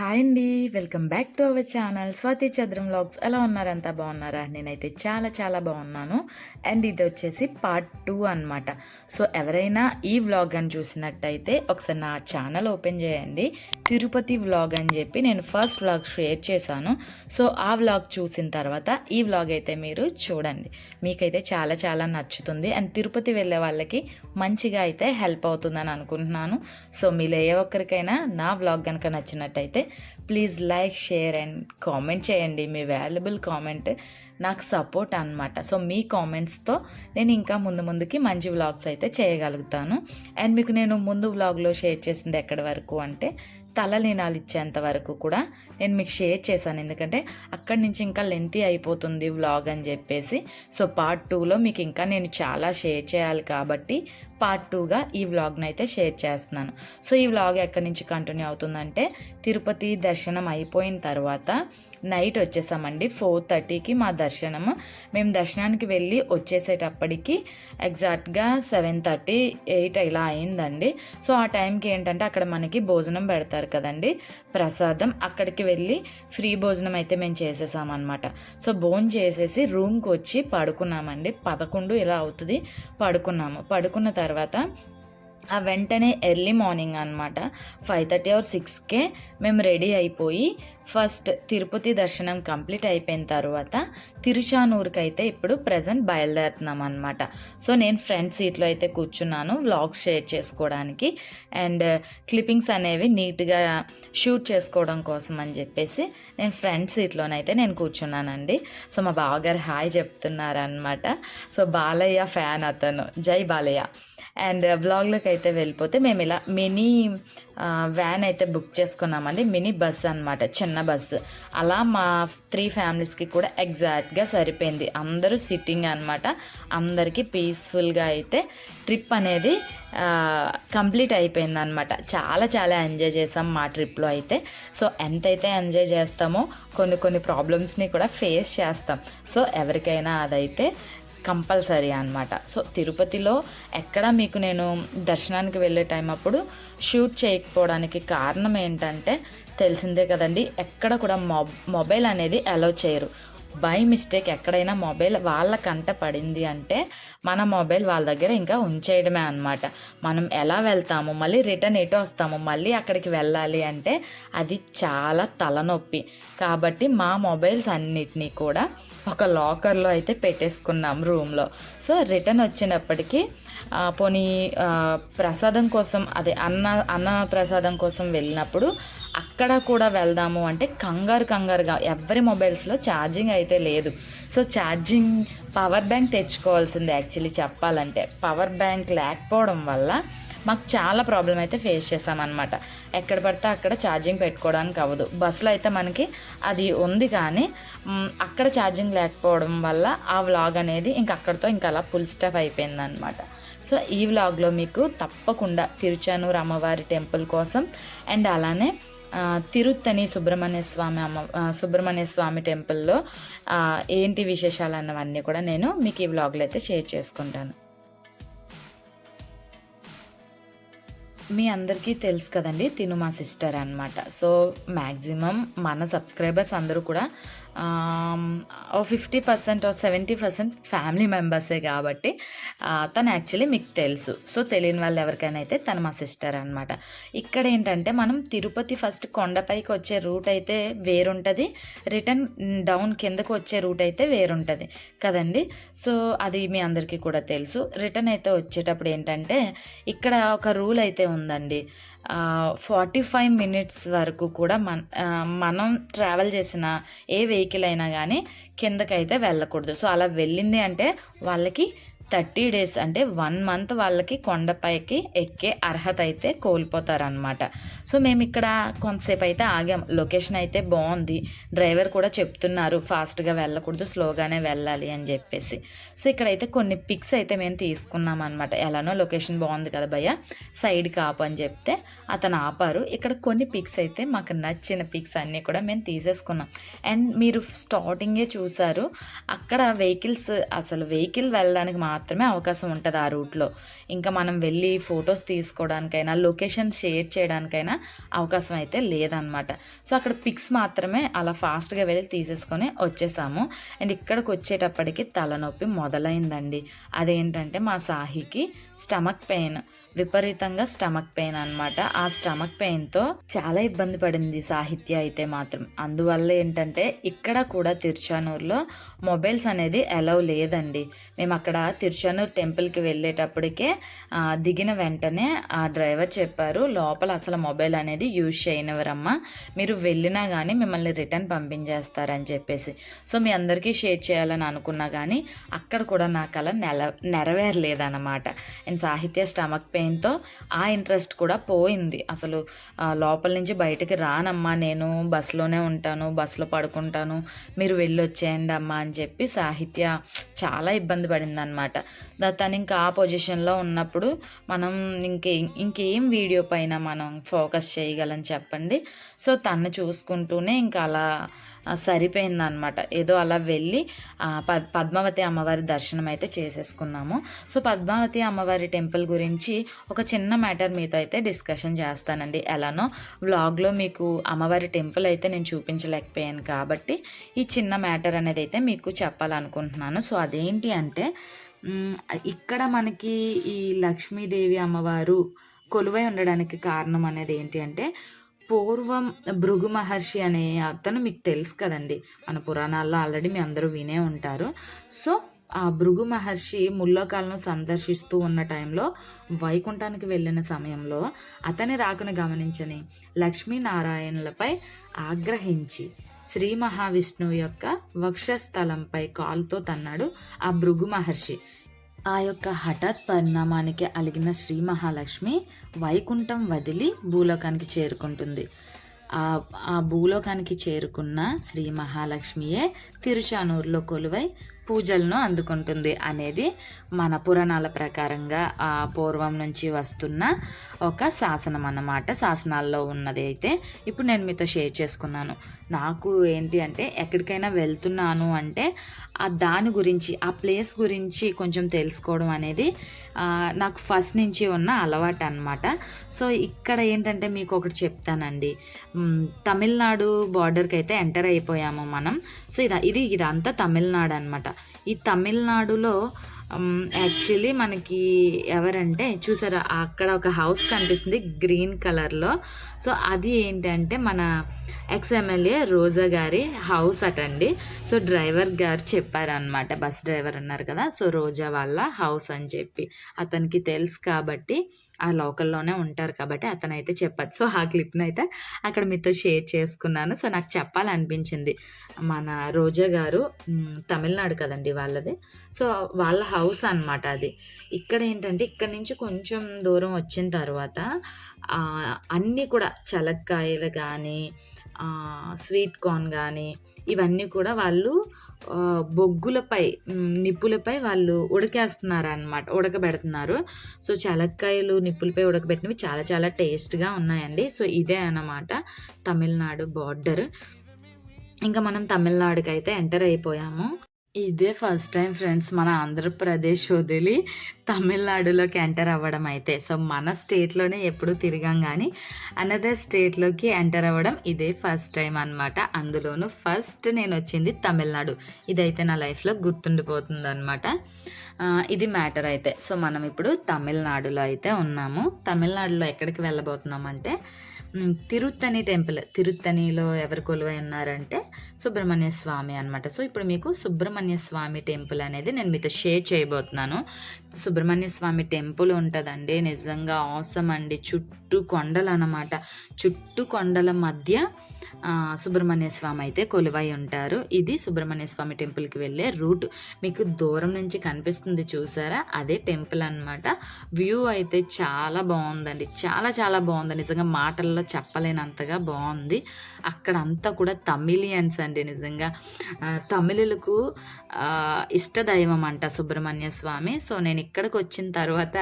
Hi అండి. Welcome back to our channel. Swathi Chadram vlogs. ఎలా ఉన్నారంతా బాగున్నారా? నేనైతే చాలా చాలా బాగున్నాను. అండ్ ఇది వచ్చేసి పార్ట్ టూ అన్నమాట. సో ఎవరైనా ఈ వ్లాగ్ అని చూసినట్టయితే ఒకసారి నా ఛానల్ ఓపెన్ చేయండి. తిరుపతి వ్లాగ్ అని చెప్పి నేను ఫస్ట్ వ్లాగ్ షేర్ చేశాను. సో ఆ వ్లాగ్ చూసిన తర్వాత ఈ వ్లాగ్ అయితే మీరు చూడండి. మీకైతే చాలా చాలా నచ్చుతుంది. అండ్ తిరుపతి వెళ్ళే వాళ్ళకి మంచిగా అయితే హెల్ప్ అవుతుందని అనుకుంటున్నాను. సో మీలో ఏ ఒక్కరికైనా నా వ్లాగ్ కనుక నచ్చినట్టయితే please like share and comment చేయండి. మీ వాల్యుబుల్ కామెంట్ నాకు సపోర్ట్ అనమాట సో మీ కామెంట్స్తో నేను ఇంకా ముందు ముందుకి మంచి వ్లాగ్స్ అయితే చేయగలుగుతాను. అండ్ మీకు నేను ముందు వ్లాగ్లో షేర్ చేసింది ఎక్కడి వరకు అంటే తలలీనాలు ఇచ్చేంత వరకు కూడా నేను మీకు షేర్ చేశాను. ఎందుకంటే అక్కడి నుంచి ఇంకా లెంతీ అయిపోతుంది వ్లాగ్ అని చెప్పేసి. సో పార్ట్ టూలో మీకు ఇంకా నేను చాలా షేర్ చేయాలి కాబట్టి పార్ట్ టూగా ఈ వ్లాగ్ని అయితే షేర్ చేస్తున్నాను. సో ఈ వ్లాగ్ ఎక్కడి నుంచి కంటిన్యూ అవుతుందంటే తిరుపతి దర్శనం అయిపోయిన తర్వాత నైట్ వచ్చేసామండి. ఫోర్ థర్టీకి మా దర్శనం. మేము దర్శనానికి వెళ్ళి వచ్చేసేటప్పటికి ఎగ్జాక్ట్గా సెవెన్ థర్టీ ఎయిట్ ఇలా అయిందండి. సో ఆ టైంకి ఏంటంటే అక్కడ మనకి భోజనం పెడతారు కదండి. ప్రసాదం. అక్కడికి వెళ్ళి ఫ్రీ భోజనం అయితే మేము చేసేసామన్నమాట. సో భోజనం చేసేసి రూమ్కి వచ్చి పడుకున్నామండి. పదకొండు ఇలా అవుతుంది. పడుకున్నాము. పడుకున్న తర్వాత తర్వాత ఆ వెంటనే ఎర్లీ మార్నింగ్ అనమాట ఫైవ్ థర్టీ ఆర్ సిక్స్కే మేము రెడీ అయిపోయి ఫస్ట్ తిరుపతి దర్శనం కంప్లీట్ అయిపోయిన తర్వాత తిరుచానూరుకి అయితే ఇప్పుడు ప్రజెంట్ బయలుదేరుతున్నాం అనమాట సో నేను ఫ్రంట్ సీట్లో అయితే కూర్చున్నాను వ్లాగ్స్ షేర్ చేసుకోవడానికి అండ్ క్లిప్పింగ్స్ అనేవి నీట్గా షూట్ చేసుకోవడం కోసం అని చెప్పేసి నేను ఫ్రంట్ సీట్లోనైతే నేను కూర్చున్నానండి. సో మా బావగారు హాయ్ చెప్తున్నారనమాట సో బాలయ్య ఫ్యాన్ అతను. జై బాలయ్య. అండ్ బ్లాగ్లోకి అయితే వెళ్ళిపోతే మేము ఇలా మినీ వ్యాన్ అయితే బుక్ చేసుకున్నామండి. మినీ బస్ అనమాట చిన్న బస్సు అలా మా త్రీ ఫ్యామిలీస్కి కూడా ఎగ్జాక్ట్గా సరిపోయింది. అందరూ సిట్టింగ్ అనమాట అందరికీ పీస్ఫుల్గా అయితే ట్రిప్ అనేది కంప్లీట్ అయిపోయింది అనమాట చాలా చాలా ఎంజాయ్ చేసాం మా ట్రిప్లో అయితే. సో ఎంతైతే ఎంజాయ్ చేస్తామో కొన్ని కొన్ని ప్రాబ్లమ్స్ని కూడా ఫేస్ చేస్తాం. సో ఎవరికైనా అదైతే కంపల్సరీ అనమాట సో తిరుపతిలో ఎక్కడ మీకు నేను దర్శనానికి వెళ్ళే టైం అప్పుడు షూట్ చేయకపోవడానికి కారణం ఏంటంటే తెలిసిందే కదండి ఎక్కడ కూడా మొబైల్ అనేది అలౌ చేయరు. బై మిస్టేక్ ఎక్కడైనా మొబైల్ వాళ్ళ కంట పడింది అంటే మన మొబైల్ వాళ్ళ దగ్గర ఇంకా ఉంచేయడమే అనమాట మనం ఎలా వెళ్తాము? మళ్ళీ రిటర్న్ ఎటు వస్తాము? మళ్ళీ అక్కడికి వెళ్ళాలి అంటే అది చాలా తలనొప్పి. కాబట్టి మా మొబైల్స్ అన్నిటినీ కూడా ఒక లాకర్లో అయితే పెట్టేసుకున్నాం రూమ్లో. సో రిటర్న్ వచ్చినప్పటికీ పోనీ ప్రసాదం కోసం అదే అన్న అన్న ప్రసాదం కోసం వెళ్ళినప్పుడు అక్కడ కూడా వెళ్దాము అంటే కంగారు కంగారుగా ఎవరి మొబైల్స్లో ఛార్జింగ్ అయితే లేదు. సో ఛార్జింగ్ పవర్ బ్యాంక్ తెచ్చుకోవాల్సింది యాక్చువల్లీ చెప్పాలంటే. పవర్ బ్యాంక్ లేకపోవడం వల్ల మాకు చాలా ప్రాబ్లం అయితే ఫేస్ చేస్తామన్నమాట. ఎక్కడ పడితే అక్కడ ఛార్జింగ్ పెట్టుకోవడానికి అవ్వదు. బస్సులో అయితే మనకి అది ఉంది కానీ అక్కడ ఛార్జింగ్ లేకపోవడం వల్ల ఆ వ్లాగ్ అనేది ఇంక అక్కడితో ఇంకా అలా ఫుల్ స్టెప్ అయిపోయిందనమాట సో ఈ వ్లాగ్లో మీకు తప్పకుండా తిరుచానూరు అమ్మవారి టెంపుల్ కోసం. అండ్ అలానే తిరుత్తని సుబ్రహ్మణ్య స్వామి అమ్మ సుబ్రహ్మణ్య స్వామి టెంపుల్లో ఏంటి విశేషాలు అన్నవన్నీ కూడా నేను మీకు ఈ వ్లాగ్లో అయితే షేర్ చేసుకుంటాను. మీ అందరికీ తెలుసు కదండి తిను మా సిస్టర్ అనమాట సో మ్యాక్సిమం మన సబ్స్క్రైబర్స్ అందరూ కూడా fifty percent or seventy percent family మెంబర్సే కాబట్టి తను యాక్చువల్లీ మీకు తెలుసు. సో తెలియని వాళ్ళు ఎవరికైనా అయితే తను మా సిస్టర్ అనమాట ఇక్కడ ఏంటంటే మనం తిరుపతి ఫస్ట్ కొండపైకి వచ్చే రూట్ అయితే వేరుంటుంది. రిటర్న్ డౌన్ కిందకు వచ్చే రూట్ అయితే వేరుంటుంది. కదండి? సో అది మీ అందరికీ కూడా తెలుసు. రిటర్న్ అయితే వచ్చేటప్పుడు ఏంటంటే ఇక్కడ ఒక రూల్ అయితే ఉందండి. ఫార్టీ ఫైవ్ మినిట్స్ వరకు కూడా మన మనం ట్రావెల్ చేసిన ఏ వెహికల్ అయినా కానీ కిందకైతే వెళ్ళకూడదు. సో అలా వెళ్ళింది అంటే వాళ్ళకి థర్టీ డేస్ అంటే వన్ మంత్ వాళ్ళకి కొండపైకి ఎక్కే అర్హత అయితే కోల్పోతారనమాట సో మేము ఇక్కడ కొంతసేపు అయితే ఆగాం. లొకేషన్ అయితే బాగుంది. డ్రైవర్ కూడా చెప్తున్నారు ఫాస్ట్గా వెళ్ళకూడదు స్లోగానే వెళ్ళాలి అని చెప్పేసి. సో ఇక్కడైతే కొన్ని పిక్స్ అయితే మేము తీసుకున్నాం అనమాట ఎలానో లొకేషన్ బాగుంది కదా భయ్య సైడ్కి ఆపు అని చెప్తే అతను ఆపారు. ఇక్కడ కొన్ని పిక్స్ అయితే మాకు నచ్చిన పిక్స్ అన్నీ కూడా మేము తీసేసుకున్నాం. అండ్ మీరు స్టార్టింగే చూసారు అక్కడ వెహికల్స్ అసలు వెహికల్ వెళ్ళడానికి మాత్రం మాత్రమే అవకాశం ఉంటుంది ఆ రూట్లో. ఇంకా మనం వెళ్ళి ఫొటోస్ తీసుకోవడానికైనా లొకేషన్ షేర్ చేయడానికైనా అవకాశం అయితే లేదనమాట సో అక్కడ పిక్స్ మాత్రమే అలా ఫాస్ట్గా వెళ్ళి తీసేసుకొని వచ్చేసాము. అండ్ ఇక్కడికి వచ్చేటప్పటికి తలనొప్పి మొదలైందండి. అదేంటంటే మా సాహికి స్టమక్ పెయిన్. విపరీతంగా స్టమక్ పెయిన్ అనమాట ఆ స్టమక్ పెయిన్తో చాలా ఇబ్బంది పడింది సాహిత్య అయితే మాత్రం. అందువల్ల ఏంటంటే ఇక్కడ కూడా తిరుచానూరులో మొబైల్స్ అనేది అలౌ లేదండి. మేము అక్కడ తిరుచానూరు టెంపుల్కి వెళ్ళేటప్పటికే దిగిన వెంటనే ఆ డ్రైవర్ చెప్పారు లోపల అసలు మొబైల్ అనేది యూజ్ చేయనివరమ్మా మీరు వెళ్ళినా కానీ మిమ్మల్ని రిటర్న్ పంపించేస్తారని చెప్పేసి. సో మీ అందరికీ షేర్ చేయాలని అనుకున్నా కానీ అక్కడ కూడా నాకు అలా నెల నెరవేరలేదన్నమాట. అండ్ సాహిత్య స్టమక్ పెయిన్ పెయిన్తో ఆ ఇంట్రెస్ట్ కూడా పోయింది. అసలు లోపల నుంచి బయటకి రానమ్మా నేను బస్సులోనే ఉంటాను బస్సులో పడుకుంటాను మీరు వెళ్ళి వచ్చేయండి అమ్మా అని చెప్పి సాహిత్య చాలా ఇబ్బంది పడింది అనమాట తను ఇంకా ఆ పొజిషన్లో ఉన్నప్పుడు మనం ఇంకే ఇంకేం వీడియో పైన మనం ఫోకస్ చేయగలం చెప్పండి. సో తను చూసుకుంటూనే ఇంకా అలా సరిపోయిందనమాట. ఏదో అలా వెళ్ళి పద్ పద్మావతి అమ్మవారి దర్శనం అయితే చేసేసుకున్నాము. సో పద్మావతి అమ్మవారి టెంపుల్ గురించి ఒక చిన్న మ్యాటర్ మీతో అయితే డిస్కషన్ చేస్తానండి. ఎలానో వ్లాగ్లో మీకు అమ్మవారి టెంపుల్ అయితే నేను చూపించలేకపోయాను కాబట్టి ఈ చిన్న మ్యాటర్ అనేది అయితే మీకు చెప్పాలనుకుంటున్నాను. సో అదేంటి అంటే ఇక్కడ మనకి ఈ లక్ష్మీదేవి అమ్మవారు కొలువై ఉండడానికి కారణం అనేది ఏంటి అంటే పూర్వం భృగు మహర్షి అనే అతను మీకు తెలుసు కదండి. మన పురాణాల్లో ఆల్రెడీ మీ అందరూ వినే ఉంటారు. సో ఆ భృగు మహర్షి ముల్లోకాలను సందర్శిస్తూ ఉన్న టైంలో వైకుంఠానికి వెళ్ళిన సమయంలో అతని రాకును గమనించని లక్ష్మీనారాయణులపై ఆగ్రహించి శ్రీ మహావిష్ణువు యొక్క వక్షస్థలంపై కాలుతో తన్నాడు ఆ భృగు మహర్షి. ఆ యొక్క హఠాత్ పరిణామానికి అలిగిన శ్రీ మహాలక్ష్మి వైకుంఠం వదిలి భూలోకానికి చేరుకుంటుంది. ఆ ఆ భూలోకానికి చేరుకున్న శ్రీ మహాలక్ష్మియే తిరుచానూరులో కొలువై పూజలను అందుకుంటుంది అనేది మన పురాణాల ప్రకారంగా పూర్వం నుంచి వస్తున్న ఒక శాసనం అన్నమాట. శాసనాల్లో ఉన్నది అయితే ఇప్పుడు నేను మీతో షేర్ చేసుకున్నాను. నాకు ఏంటి అంటే ఎక్కడికైనా వెళ్తున్నాను అంటే ఆ దాని గురించి ఆ ప్లేస్ గురించి కొంచెం తెలుసుకోవడం అనేది నాకు ఫస్ట్ నుంచి ఉన్న అలవాటు అనమాట సో ఇక్కడ ఏంటంటే మీకు ఒకటి చెప్తానండి. తమిళనాడు బార్డర్కి అయితే ఎంటర్ అయిపోయాము మనం. సో ఇది ఇది ఇదంతా తమిళనాడు అనమాట ఈ తమిళనాడులో యాక్చువల్లీ మనకి ఎవరంటే చూసారా అక్కడ ఒక హౌస్ కనిపిస్తుంది గ్రీన్ కలర్లో సో అది ఏంటంటే మన ఎక్స్ ఎమ్మెల్యే రోజా గారి హౌస్ అటండి. సో డ్రైవర్ గారు చెప్పారనమాట బస్ డ్రైవర్ ఉన్నారు కదా. సో రోజా వాళ్ళ హౌస్ అని చెప్పి. అతనికి తెలుసు కాబట్టి ఆ లోకల్లోనే ఉంటారు కాబట్టి అతను అయితే చెప్పచ్చు సో ఆ క్లిప్ని అయితే అక్కడ మీతో షేర్ చేసుకున్నాను. సో నాకు చెప్పాలనిపించింది. మన రోజా గారు తమిళనాడు కదండి వాళ్ళది. సో వాళ్ళ హౌస్ అనమాట అది. ఇక్కడ ఏంటంటే ఇక్కడ నుంచి కొంచెం దూరం వచ్చిన తర్వాత అన్నీ కూడా చలక్కాయలు కానీ స్వీట్ కార్న్ కానీ ఇవన్నీ కూడా వాళ్ళు బొగ్గులపై నిప్పులపై వాళ్ళు ఉడకేస్తున్నారు అనమాట ఉడకబెడుతున్నారు. సో చలక్కాయలు నిప్పులపై ఉడకబెట్టినవి చాలా చాలా టేస్ట్గా ఉన్నాయండి. సో ఇదే అన్నమాట తమిళనాడు బార్డర్. ఇంకా మనం తమిళనాడుకి అయితే ఎంటర్ అయిపోయాము. ఇదే ఫస్ట్ టైం ఫ్రెండ్స్ మన ఆంధ్రప్రదేశ్ వదిలి తమిళనాడులోకి ఎంటర్ అవ్వడం అయితే. సో మన స్టేట్లోనే ఎప్పుడు తిరిగాం కానీ అనదర్ స్టేట్లోకి ఎంటర్ అవ్వడం ఇదే ఫస్ట్ టైం అనమాట అందులోనూ ఫస్ట్ నేను వచ్చింది తమిళనాడు. ఇదైతే నా లైఫ్లో గుర్తుండిపోతుంది అనమాట ఇది మ్యాటర్ అయితే. సో మనం ఇప్పుడు తమిళనాడులో అయితే ఉన్నాము. తమిళనాడులో ఎక్కడికి వెళ్ళబోతున్నాం అంటే తిరుత్తని టెంపుల్. తిరుత్తనిలో ఎవరు కొలువై ఉన్నారంటే సుబ్రహ్మణ్య స్వామి అనమాట సో ఇప్పుడు మీకు సుబ్రహ్మణ్య స్వామి టెంపుల్ అనేది నేను మీతో షేర్ చేయబోతున్నాను. సుబ్రహ్మణ్య స్వామి టెంపుల్ ఉంటుందండి. నిజంగా అవసరం అండి. చుట్టూ కొండలు అన్నమాట. చుట్టూ కొండల మధ్య సుబ్రహ్మణ్య స్వామి అయితే కొలువై ఉంటారు. ఇది సుబ్రహ్మణ్య స్వామి టెంపుల్కి వెళ్ళే రూట్. మీకు దూరం నుంచి కనిపిస్తుంది చూసారా? అదే టెంపుల్ అన్నమాట. వ్యూ అయితే చాలా బాగుందండి. చాలా చాలా బాగుంది. నిజంగా మాటల్లో చెప్పలేనంతగా బాగుంది. అక్కడ అంతా కూడా తమిళియన్స్ అండి నిజంగా. తమిళులకు ఇష్టదైవం అంట సుబ్రహ్మణ్య స్వామి. సో నేను ఇక్కడికి వచ్చిన తర్వాత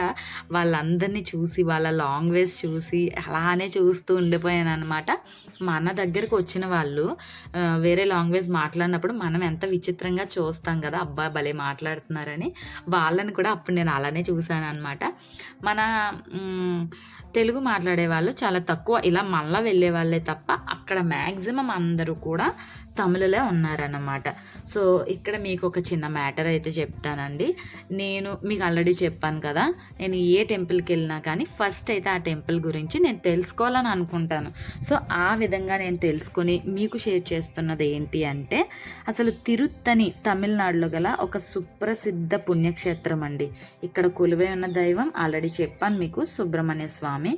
వాళ్ళందరినీ చూసి వాళ్ళ లాంగ్వేజ్ చూసి అలానే చూస్తూ ఉండిపోయాను అనమాట మన దగ్గరకు దగ్గరికి వచ్చిన వాళ్ళు వేరే లాంగ్వేజ్ మాట్లాడినప్పుడు మనం ఎంత విచిత్రంగా చూస్తాం కదా అబ్బా భలే మాట్లాడుతున్నారని. వాళ్ళని కూడా అప్పుడు నేను అలానే చూశాను అనమాట మన తెలుగు మాట్లాడే వాళ్ళు చాలా తక్కువ. ఇలా మళ్ళా వెళ్ళే వాళ్ళే తప్ప అక్కడ మ్యాక్సిమం అందరూ కూడా తమిళలో ఉన్నారన్నమాట. సో ఇక్కడ మీకు ఒక చిన్న మ్యాటర్ అయితే చెప్తానండి. నేను మీకు ఆల్రెడీ చెప్పాను కదా నేను ఏ టెంపుల్కి వెళ్ళినా కానీ ఫస్ట్ అయితే ఆ టెంపుల్ గురించి నేను తెలుసుకోవాలని అనుకుంటాను. సో ఆ విధంగా నేను తెలుసుకొని మీకు షేర్ చేస్తున్నది ఏంటి అంటే అసలు తిరుత్తని తమిళనాడులో గల ఒక సుప్రసిద్ధ పుణ్యక్షేత్రం అండి. ఇక్కడ కొలువై ఉన్న దైవం ఆల్రెడీ చెప్పాను మీకు సుబ్రహ్మణ్య స్వామి.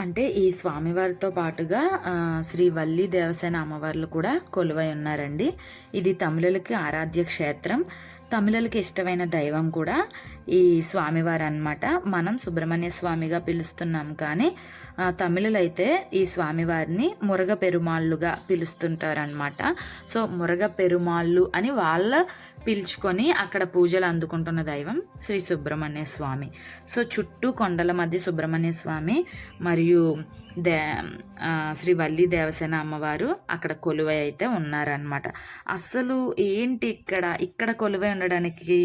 అంటే ఈ స్వామివారితో పాటుగా శ్రీ వల్లి దేవసేన అమ్మవార్లు కూడా కొలువై ఉన్నారండి. ఇది తమిళులకి ఆరాధ్య క్షేత్రం. తమిళులకి ఇష్టమైన దైవం కూడా ఈ స్వామివారు అనమాట మనం సుబ్రహ్మణ్య స్వామిగా పిలుస్తున్నాం కానీ తమిళులైతే ఈ స్వామివారిని మురగ పెరుమాళ్ళుగా పిలుస్తుంటారనమాట సో మురగ పెరుమాళ్ళు అని వాళ్ళ పిలుచుకొని అక్కడ పూజలు అందుకుంటున్న దైవం శ్రీ సుబ్రహ్మణ్య స్వామి. సో చుట్టూ కొండల మధ్య సుబ్రహ్మణ్య స్వామి మరియు దే శ్రీ వల్లి దేవసేన అమ్మవారు అక్కడ కొలువై అయితే ఉన్నారనమాట అసలు ఏంటి ఇక్కడ? ఇక్కడ కొలువై ఉండడానికి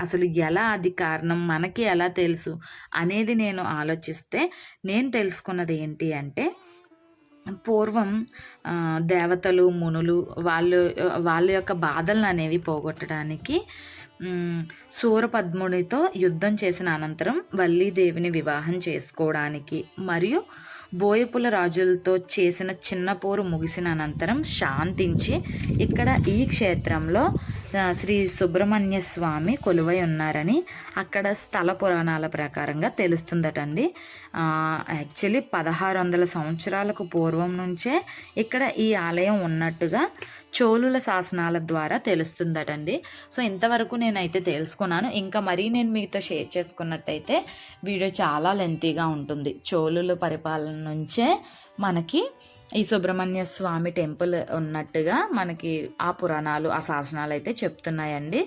అసలు ఎలా అది కారణం? మనకి ఎలా తెలుసు? అనేది నేను ఆలోచిస్తే నేను తెలుసుకున్నది ఏంటి అంటే పూర్వం దేవతలు మునులు వాళ్ళు వాళ్ళ యొక్క బాధలను అనేవి పోగొట్టడానికి సూరపద్మునితో యుద్ధం చేసిన అనంతరం వల్లీదేవిని వివాహం చేసుకోవడానికి మరియు బోయపుల రాజులతో చేసిన చిన్న పోరు ముగిసిన అనంతరం శాంతించి ఇక్కడ ఈ క్షేత్రంలో శ్రీ సుబ్రహ్మణ్య స్వామి కొలువై ఉన్నారని అక్కడ స్థల పురాణాల ప్రకారంగా తెలుస్తుందటండి. యాక్చువల్లీ పదహారు వందల సంవత్సరాలకు పూర్వం నుంచే ఇక్కడ ఈ ఆలయం ఉన్నట్టుగా చోళుల శాసనాల ద్వారా తెలుస్తుందటండి. సో ఇంతవరకు నేనైతే తెలుసుకున్నాను. ఇంకా మరీ నేను మీతో షేర్ చేసుకున్నట్టయితే వీడియో చాలా లెంతీగా ఉంటుంది. చోళుల పరిపాలన నుంచే మనకి ఈ సుబ్రహ్మణ్య స్వామి టెంపుల్ ఉన్నట్టుగా మనకి ఆ పురాణాలు ఆ శాసనాలు అయితే చెప్తున్నాయండి.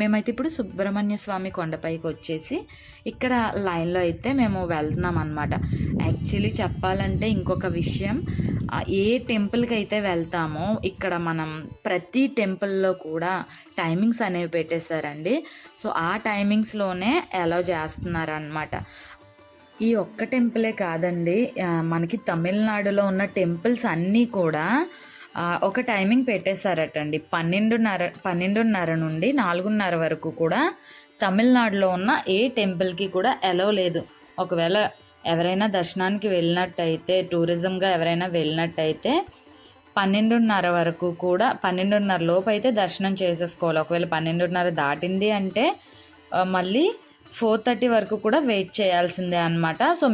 మేమైతే ఇప్పుడు సుబ్రహ్మణ్య స్వామి కొండపైకి వచ్చేసి ఇక్కడ లైన్లో అయితే మేము వెళ్తున్నాం అనమాట యాక్చువల్లీ చెప్పాలంటే ఇంకొక విషయం ఏ టెంపుల్కి అయితే వెళ్తామో ఇక్కడ మనం ప్రతి టెంపుల్లో కూడా టైమింగ్స్ అనేవి పెట్టేశారండి. సో ఆ టైమింగ్స్లోనే అలౌ చేస్తున్నారనమాట ఈ ఒక్క టెంపులే కాదండి. మనకి తమిళనాడులో ఉన్న టెంపుల్స్ అన్నీ కూడా ఒక టైమింగ్ పెట్టేశారటండి. పన్నెండున్నర పన్నెండున్నర నుండి నాలుగున్నర వరకు కూడా తమిళనాడులో ఉన్న ఏ టెంపుల్కి కూడా ఎలో లేదు. ఒకవేళ ఎవరైనా దర్శనానికి వెళ్ళినట్టయితే టూరిజంగా ఎవరైనా వెళ్ళినట్టయితే పన్నెండున్నర వరకు కూడా పన్నెండున్నర లోపు అయితే దర్శనం చేసేసుకోవాలి. ఒకవేళ పన్నెండున్నర దాటింది అంటే మళ్ళీ ఫోర్ థర్టీ వరకు కూడా వెయిట్ చేయాల్సిందే అనమాట సో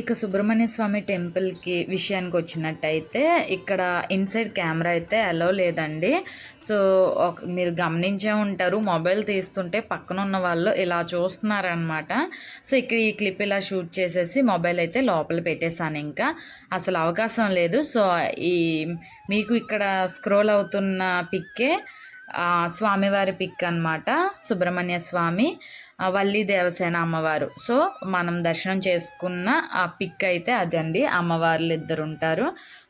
ఇక సుబ్రహ్మణ్య స్వామి టెంపుల్కి విషయానికి వచ్చినట్టయితే ఇక్కడ ఇన్సైడ్ కెమెరా అయితే అలో లేదండి. సో ఒక మీరు గమనించే ఉంటారు మొబైల్ తీస్తుంటే పక్కన ఉన్న వాళ్ళు ఇలా చూస్తున్నారనమాట సో ఇక్కడ ఈ క్లిప్ ఇలా షూట్ చేసేసి మొబైల్ అయితే లోపల పెట్టేశాను ఇంకా. అసలు అవకాశం లేదు. సో ఈ మీకు ఇక్కడ స్క్రోల్ అవుతున్న పిక్కే స్వామివారి పిక్ అన్నమాట సుబ్రహ్మణ్య స్వామి. వల్లి దేవసేన అమ్మవారు. సో మనం దర్శనం చేసుకున్న ఆ పిక్ అయితే అదండి. అమ్మవార్లు ఇద్దరు ఉంటారు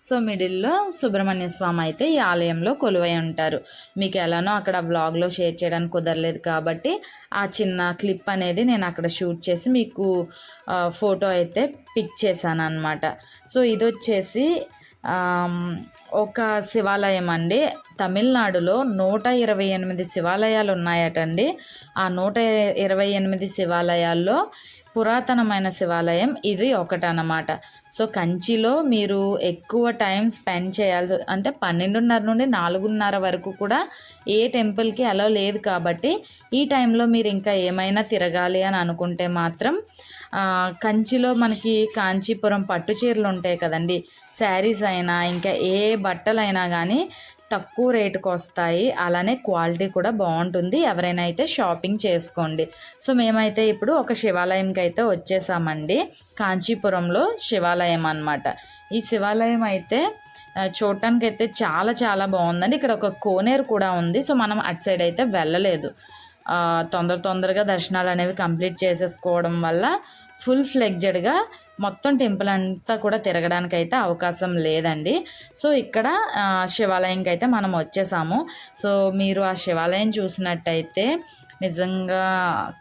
సో మిడిల్లో సుబ్రహ్మణ్య స్వామి అయితే ఈ ఆలయంలో కొలువై ఉంటారు. మీకు ఎలానో అక్కడ బ్లాగ్లో షేర్ చేయడానికి కుదరలేదు కాబట్టి ఆ చిన్న క్లిప్ అనేది నేను అక్కడ షూట్ చేసి మీకు ఫోటో అయితే పిక్ చేశాను అనమాట సో ఇది వచ్చేసి ఒక శివాలయం అండి. తమిళనాడులో నూట ఇరవై ఎనిమిది శివాలయాలు ఉన్నాయటండి ఆ నూట ఇరవై ఎనిమిది శివాలయాల్లో పురాతనమైన శివాలయం ఇది ఒకటనమాట. సో కంచిలో మీరు ఎక్కువ టైం స్పెండ్ చేయాల్సి అంటే పన్నెండున్నర నుండి నాలుగున్నర వరకు కూడా ఏ టెంపుల్కి అలో లేదు కాబట్టి ఈ టైంలో మీరు ఇంకా ఏమైనా తిరగాలి అని అనుకుంటే మాత్రం కంచిలో మనకి కాంచీపురం పట్టు చీరలు ఉంటాయి కదండి. శారీస్ అయినా ఇంకా ఏ బట్టలైనా కానీ తక్కువ రేటుకు వస్తాయి. అలానే క్వాలిటీ కూడా బాగుంటుంది. ఎవరైనా అయితే షాపింగ్ చేసుకోండి. సో మేమైతే ఇప్పుడు ఒక శివాలయంకి అయితే వచ్చేసామండి. కాంచీపురంలో శివాలయం అన్నమాట. ఈ శివాలయం అయితే చూడటానికి అయితే చాలా చాలా బాగుందండి. ఇక్కడ ఒక కోనేరు కూడా ఉంది. సో మనం అటు సైడ్ అయితే వెళ్ళలేదు. తొందర తొందరగా దర్శనాలు అనేవి కంప్లీట్ చేసేసుకోవడం వల్ల ఫుల్ ఫ్లెగ్జెడ్గా మొత్తం టెంపుల్ అంతా కూడా తిరగడానికి అయితే అవకాశం లేదండి. సో ఇక్కడ ఆ, శివాలయంకి అయితే మనం వచ్చేసాము. సో మీరు ఆ శివాలయం చూసినట్టయితే నిజంగా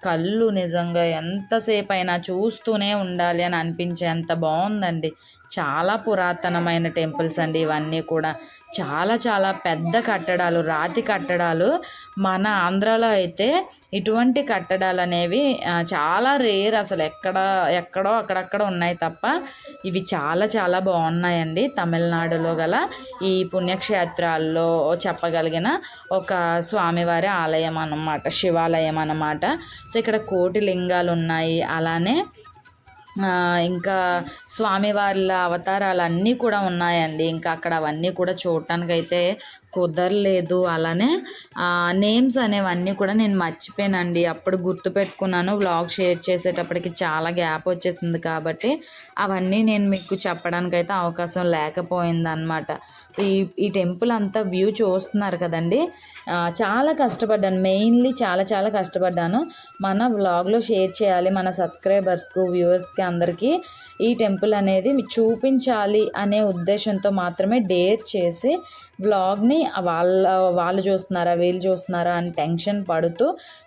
కళ్ళు నిజంగా ఎంతసేపు అయినా చూస్తూనే ఉండాలి అని అనిపించేంత బాగుందండి చాలా పురాతనమైన టెంపుల్స్ అండి ఇవన్నీ కూడా. చాలా చాలా పెద్ద కట్టడాలు రాతి కట్టడాలు. మన ఆంధ్రాలో అయితే ఇటువంటి కట్టడాలు అనేవి చాలా రేర్ అసలు ఎక్కడ ఎక్కడో అక్కడక్కడ ఉన్నాయి తప్ప ఇవి చాలా చాలా బాగున్నాయండి. తమిళనాడులో గల ఈ పుణ్యక్షేత్రాల్లో చెప్పగలిగిన ఒక స్వామివారి ఆలయం అన్నమాట శివాలయం అన్నమాట. సో ఇక్కడ కోటి లింగాలు ఉన్నాయి అలానే ఇంకా స్వామివార్ల అవతారాలు అన్నీ కూడా ఉన్నాయండి. ఇంకా అక్కడ అవన్నీ కూడా చూడటానికి అయితే కుదరలేదు. అలానే నేమ్స్ అనేవన్నీ కూడా నేను మర్చిపోయానండి. అప్పుడు గుర్తుపెట్టుకున్నాను వ్లాగ్ షేర్ చేసేటప్పటికి చాలా గ్యాప్ వచ్చేసింది కాబట్టి అవన్నీ నేను మీకు చెప్పడానికి అయితే అవకాశం లేకపోయింది అనమాట ఈ ఈ టెంపుల్ అంతా వ్యూ చూస్తున్నారు కదండి. చాలా కష్టపడ్డాను. మెయిన్లీ చాలా చాలా కష్టపడ్డాను. మన వ్లాగ్లో షేర్ చేయాలి. మన సబ్స్క్రైబర్స్కు వ్యూవర్స్కి అందరికీ ఈ టెంపుల్ అనేది చూపించాలి అనే ఉద్దేశంతో మాత్రమే డేర్ చేసి వ్లాగ్ని వాళ్ళ వాళ్ళు చూస్తున్నారా వీళ్ళు చూస్తున్నారా అని టెన్షన్ పడుతూ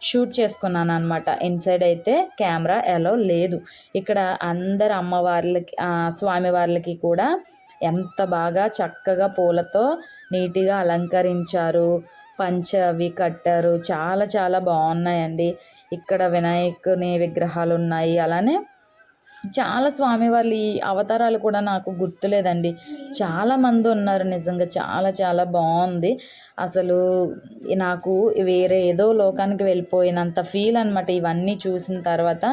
షూట్ చేసుకున్నాను అనమాట ఇన్సైడ్ అయితే కెమెరా ఎలా లేదు. ఇక్కడ అందరు అమ్మవార్లకి స్వామివార్లకి కూడా ఎంత బాగా చక్కగా పూలతో నీట్గా అలంకరించారు. పంచ అవి కట్టారు. చాలా చాలా బాగున్నాయండి. ఇక్కడ వినాయకుని విగ్రహాలు ఉన్నాయి. అలానే చాలా స్వామివార్లు ఈ అవతారాలు కూడా నాకు గుర్తులేదండి. చాలా మంది ఉన్నారు నిజంగా చాలా చాలా బాగుంది. అసలు నాకు వేరే ఏదో లోకానికి వెళ్ళిపోయినంత ఫీల్ అనమాట ఇవన్నీ చూసిన తర్వాత.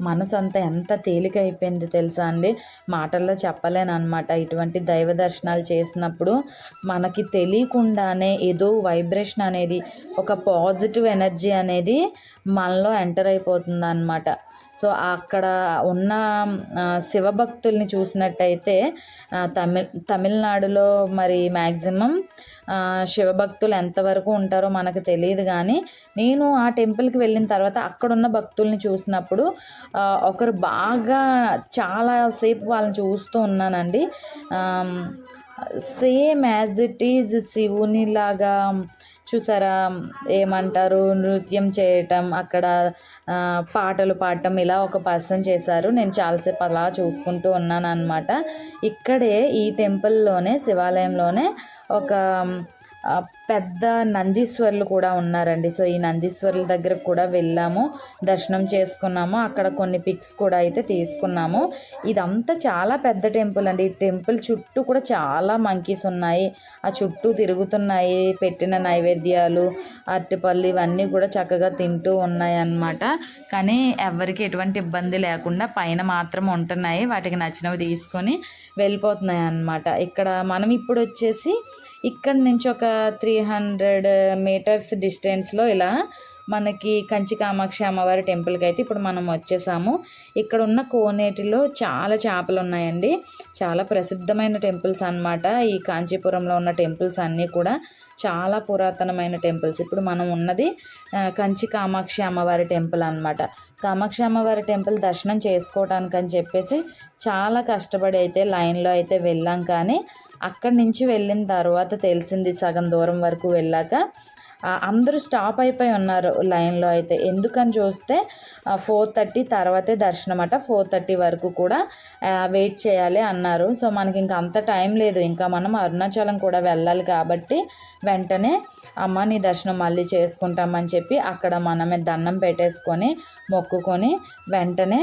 మనసు అంతా ఎంత తేలిక అయిపోయింది తెలుసా అండి? మాటల్లో చెప్పలేను అనమాట ఇటువంటి దైవ దర్శనాలు చేసినప్పుడు మనకి తెలియకుండానే ఏదో వైబ్రేషన్ అనేది ఒక పాజిటివ్ ఎనర్జీ అనేది మనలో ఎంటర్ అయిపోతుంది అనమాట సో అక్కడ ఉన్న శివభక్తుల్ని చూసినట్టయితే తమిళ తమిళనాడులో మరి మ్యాక్సిమం శివభక్తులు ఎంతవరకు ఉంటారో మనకు తెలియదు కానీ నేను ఆ టెంపుల్కి వెళ్ళిన తర్వాత అక్కడున్న భక్తుల్ని చూసినప్పుడు ఒకరు బాగా చాలాసేపు వాళ్ళని చూస్తూ ఉన్నానండి. సేమ్ యాజ్ ఇట్ ఈజ్ శివునిలాగా చూసారా? ఏమంటారు? నృత్యం చేయటం అక్కడ పాటలు పాడటం ఇలా ఒక పర్సన్ చేశారు. నేను చాలాసేపు అలా చూసుకుంటూ ఉన్నాను అనమాట ఇక్కడే ఈ టెంపుల్లోనే శివాలయంలోనే ఒక పెద్ద నందీశ్వరులు కూడా ఉన్నారండి. సో ఈ నందీశ్వరుల దగ్గర కూడా వెళ్ళాము. దర్శనం చేసుకున్నాము. అక్కడ కొన్ని పిక్స్ కూడా అయితే తీసుకున్నాము. ఇదంతా చాలా పెద్ద టెంపుల్ అండి. ఈ టెంపుల్ చుట్టూ కూడా చాలా మంకీస్ ఉన్నాయి. ఆ చుట్టూ తిరుగుతున్నాయి పెట్టిన నైవేద్యాలు అరటిపళ్ళు ఇవన్నీ కూడా చక్కగా తింటూ ఉన్నాయి అన్నమాట కానీ ఎవరికి ఎటువంటి ఇబ్బంది లేకుండా పైన మాత్రం ఉంటున్నాయి. వాటికి నచ్చినవి తీసుకొని వెళ్ళిపోతున్నాయి అన్నమాట ఇక్కడ మనం ఇప్పుడు వచ్చేసి ఇక్కడ నుంచి ఒక త్రీ హండ్రెడ్ మీటర్స్ డిస్టెన్స్లో ఇలా మనకి కంచి కామాక్షి అమ్మవారి టెంపుల్కి అయితే ఇప్పుడు మనం వచ్చేసాము. ఇక్కడ ఉన్న కోనేటిలో చాలా చేపలు ఉన్నాయండి. చాలా ప్రసిద్ధమైన టెంపుల్స్ అన్నమాట. ఈ కాంచీపురంలో ఉన్న టెంపుల్స్ అన్నీ కూడా చాలా పురాతనమైన టెంపుల్స్ ఇప్పుడు మనం ఉన్నది కంచి కామాక్షి అమ్మవారి టెంపుల్ అన్నమాట. కామాక్షి అమ్మవారి టెంపుల్ దర్శనం చేసుకోవడానికి అని చెప్పేసి చాలా కష్టపడి అయితే లైన్లో అయితే వెళ్ళాం కానీ అక్కడి నుంచి వెళ్ళిన తర్వాత తెలిసింది సగం దూరం వరకు వెళ్ళాక అందరూ స్టాప్ అయిపోయి ఉన్నారు లైన్లో అయితే. ఎందుకని చూస్తే ఫోర్ థర్టీ తర్వాతే దర్శనం అట ఫోర్ థర్టీ వరకు కూడా వెయిట్ చేయాలి అన్నారు. సో మనకి ఇంకా అంత టైం లేదు. ఇంకా మనం అరుణాచలం కూడా వెళ్ళాలి కాబట్టి వెంటనే అమ్మ నీ దర్శనం మళ్ళీ చేసుకుంటామని చెప్పి అక్కడ మనమే దండం పెట్టేసుకొని మొక్కుకొని వెంటనే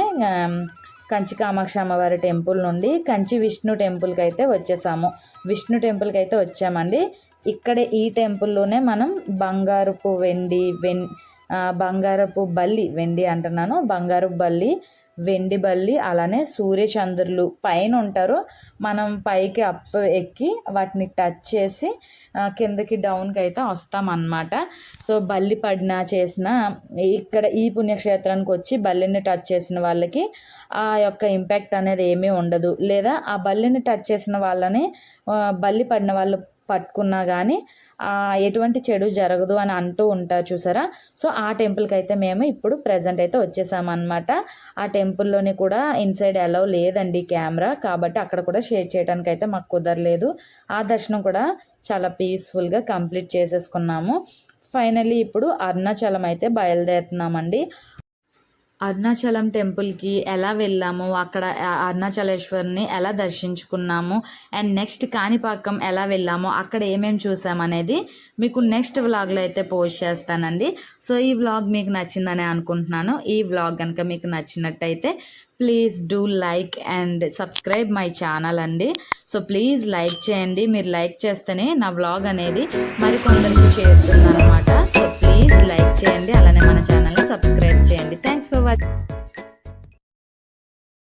కంచి కామాక్షి అమ్మవారి టెంపుల్ నుండి కంచి విష్ణు టెంపుల్కి అయితే వచ్చేసాము. విష్ణు టెంపుల్కి అయితే వచ్చామండి. ఇక్కడే ఈ టెంపుల్లోనే మనం బంగారపు వెండి వెన్ బంగారపు బల్లి వెండి అంటున్నాను. బంగారపు బల్లి వెండి బల్లి అలానే సూర్యచంద్రులు పైన ఉంటారు. మనం పైకి అప్ ఎక్కి వాటిని టచ్ చేసి కిందకి డౌన్కి అయితే వస్తామన్నమాట. సో బల్లి పడిన చేసిన ఇక్కడ ఈ పుణ్యక్షేత్రానికి వచ్చి బల్లిని టచ్ చేసిన వాళ్ళకి ఆ యొక్క ఇంపాక్ట్ అనేది ఏమీ ఉండదు. లేదా ఆ బల్లిని టచ్ చేసిన వాళ్ళని బల్లి పడిన వాళ్ళు పట్టుకున్నా కానీ ఎటువంటి చెడు జరగదు అని అంటూ ఉంటారు చూసారా? సో ఆ టెంపుల్కి అయితే మేము ఇప్పుడు ప్రజెంట్ అయితే వచ్చేసామన్నమాట. ఆ టెంపుల్లోని కూడా ఇన్సైడ్ అలౌ లేదండి కెమెరా. కాబట్టి అక్కడ కూడా షేర్ చేయడానికి అయితే మాకు కుదరలేదు. ఆ దర్శనం కూడా చాలా పీస్ఫుల్గా కంప్లీట్ చేసేసుకున్నాము. ఫైనల్లీ ఇప్పుడు అరుణాచలం అయితే బయలుదేరుతున్నామండి. అరుణాచలం టెంపుల్కి ఎలా వెళ్ళాము అక్కడ అరుణాచలేశ్వరిని ఎలా దర్శించుకున్నాము అండ్ నెక్స్ట్ కాణిపాకం ఎలా వెళ్ళాము అక్కడ ఏమేమి చూసామనేది మీకు నెక్స్ట్ వ్లాగ్లో అయితే పోస్ట్ చేస్తానండి. సో ఈ వ్లాగ్ మీకు నచ్చిందని అనుకుంటున్నాను. ఈ వ్లాగ్ కనుక మీకు నచ్చినట్టయితే please do like and subscribe my channel అండి. సో ప్లీజ్ లైక్ చేయండి. మీరు లైక్ చేస్తేనే నా వ్లాగ్ అనేది మరికొందరికి చేస్తుంది అనమాట సో ప్లీజ్ లైక్ చేయండి. అలానే మన ఛానల్ని సబ్స్క్రైబ్ చేయండి. วัสดี